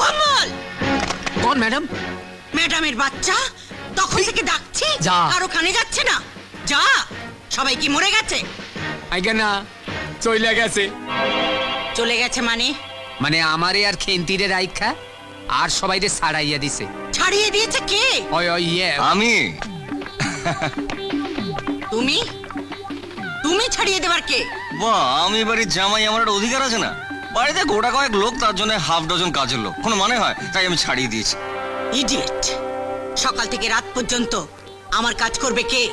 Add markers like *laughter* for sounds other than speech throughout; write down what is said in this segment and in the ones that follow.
কমল কোন ম্যাডাম? ম্যাডামের বাচ্চা? তখন থেকে ডাকছি। যা। আর ওখানে যাচ্ছে না। যা। সবাই কি মরে গেছে? আইগা না চইলা গেছে। চলে গেছে মানে? মানে আমারে আর খেন্তিরে রাইখা আর সবাইরে ছাড়াইয়া দিছে। ছাড়িয়ে দিয়েছে কে? ওই ওই ইয়ে। আমি? তুমি? তুমি ছাড়িয়ে দেবার কে? বাহ আমি বাড়ির জামাই আমার একটা অধিকার আছে না? বাড়িতে গোটা কয়েক লোক তার জন্য হাফ ডজন কাজের লোক। কোনো মানে হয়? তাই আমি ছাড়িয়ে দিয়েছি। ইডিয়েট সকাল থেকে রাত পর্যন্ত আমার কাজ করবে কে?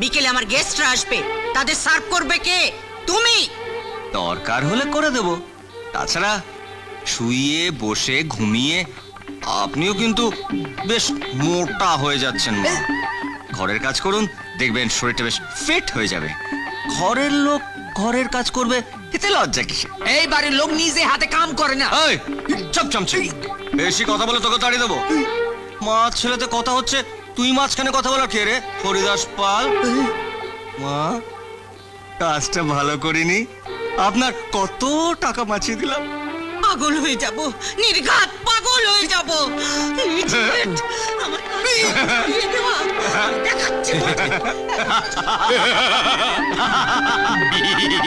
বিকেলে আমার গেস্টরা আসবে। তাদের সার্ভ করবে কে? তুমি! দরকার হলে করে দেব। তাছাড়া শুয়ে বসে ঘুমিয়ে আপনিও কিন্তু বেশ মোটা হয়ে যাচ্ছেন ঘরের কাজ করুন দেখবেন শরীরটা বেশ ফিট হয়ে যাবে। ঘরের লোক ঘরের কাজ করবে এতে লজ্জা কিসে এই বাড়ির লোক নিজে হাতে কাম করে না। এই চপ চামচে বেশি কথা বলে তোকে তাড়িয়ে দেবো। মা ছেলেতে কথা হচ্ছে তুই মাঝখানে কথা বলা কে রে? হরিদাস পাল? মা কাজটা ভালো করিনি। আপনার কত টাকা বাঁচিয়ে দিলাম। পাগল হয়ে যাব নির্ঘাত পাগল হয়ে যাব। দেখাচ্ছি। *laughs*